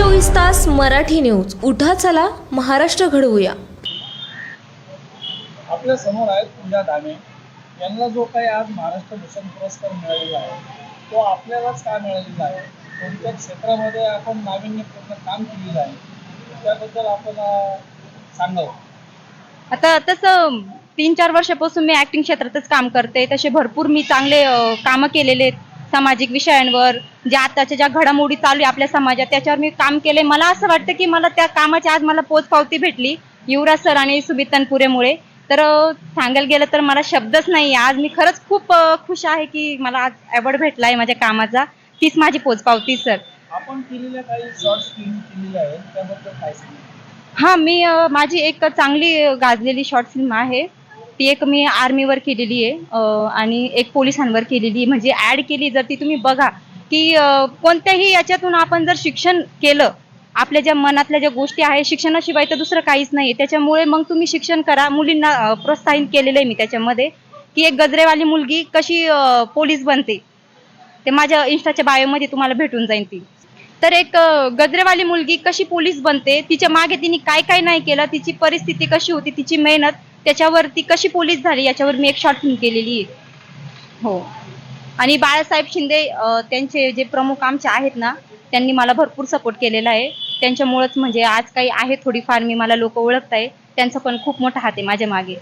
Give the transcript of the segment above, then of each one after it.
Marathi news. उठा चला महाराष्ट्र घडवूया. आपल्यासमोर आहेत पूजा धामे यांना जो काही आज महाराष्ट्र भूषण पुरस्कार मिळालेला आहे तो आपल्यालाच का मिळालेला आहे? कोणत्या क्षेत्रामध्ये आपण नाविन्यपूर्ण काम केलेलं आहे? त्याबद्दल आपण सांगावं. आता तसं तीन चार वर्षापासून मी ऍक्टिंग क्षेत्रातच काम करते. तसे भरपूर मी चांगले अं, कामं केलेले आहेत. सामाजिक विषयांवर ज्या आताच्या ज्या घडामोडी चालू आहे आपल्या समाजात त्याच्यावर मी काम केले मला असं वाटतं की मला त्या कामाची आज मला पोचपावती भेटली युवराज सर आणि सुमित तनपुरेमुळे. तर सांगायला गेलं तर मला शब्दच नाही आज मी खरंच खूप खुश आहे की मला आज अवॉर्ड भेटला आहे माझ्या कामाचा. तीच माझी पोचपावती सर. आपण केलेल्या काही शॉर्ट फिल्म केलेल्या आहेत त्याबद्दल काय सांगा हा मी माझी एक चांगली गाजलेली शॉर्ट फिल्म आहे. ती एक मी आर्मीवर केलेली आहे आणि एक पोलिसांवर केलेली आहे. म्हणजे ऍड केली जर ती तुम्ही बघा की कोणत्याही याच्यातून आपण जर शिक्षण केलं आपल्या ज्या मनातल्या ज्या गोष्टी आहे शिक्षणाशिवाय तर दुसरं काहीच नाही त्याच्यामुळे मग तुम्ही शिक्षण करा. मुलींना प्रोत्साहित केलेलं आहे मी त्याच्यामध्ये. की एक गजरेवाली मुलगी कशी पोलीस बनते ते माझ्या इंस्टाच्या बायोमध्ये तुम्हाला भेटून जाईल ती. तर एक गजरेवाली मुलगी कशी पोलीस बनते तिच्यामागे तिने काय काय नाही केलं तिची परिस्थिती कशी होती तिची मेहनत त्याच्यावर ती कशी पोलीस झाली याच्यावर मी एक शॉर्ट फिल्म केलेली आहे. हो. आणि बाळासाहेब शिंदे अ, त्यांचे जे प्रमुख आमचे आहेत ना त्यांनी मला भरपूर सपोर्ट केलेला आहे. त्यांच्यामुळेच म्हणजे आज काही आहे थोडीफार मी मला लोक ओळखत आहे त्यांचा पण खूप मोठा हात आहे माझ्या मागे.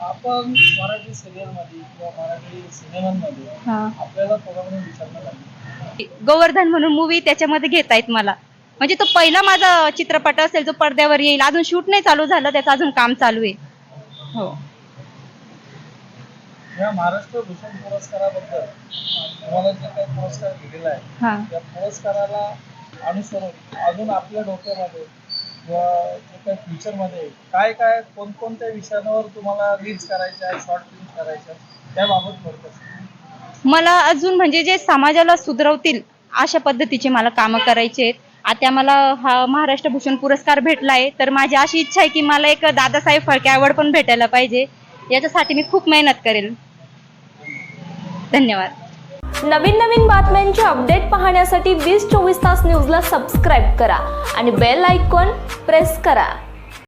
आपण मराठी सिरियलमध्ये किंवा मराठी सिनेमांमध्ये हा. आपल्याला थोडं विचारण्यात आलं गोवर्धन म्हणून मूवी त्याच्यामध्ये घेता येत मला. म्हणजे तो पहिला माझा चित्रपट असेल जो पडद्यावर येईल. अजून शूट नाही चालू झालं त्याचं अजून काम चालू आहे. हो. या महाराष्ट्र भूषण पुरस्काराबद्दल तुम्हाला जे काही पुरस्कार दिलेला आहे त्या पुरस्काराला अनुसरून अजून आपल्या डोक्यामध्ये किंवा जे काही फ्युचरमध्ये काय काय कोणकोणत्या विषयांवर तुम्हाला रील्स करायच्या शॉर्ट फिल्म करायच्या त्याबाबत थोडक्यात मला अजून म्हणजे जे समाजाला सुधरवतील अशा पद्धतीचे मला कामं करायचे आहेत. आता मला हा महाराष्ट्र भूषण पुरस्कार भेटला आहे तर माझी अशी इच्छा आहे की मला एक दादासाहेब फाळके अवॉर्ड पण भेटायला पाहिजे. याच्यासाठी मी खूप मेहनत करेल. धन्यवाद. नवीन नवीन बातम्यांचे अपडेट पाहण्यासाठी वीस चोवीस तास न्यूजला सबस्क्राईब करा आणि बेल आयकॉन प्रेस करा.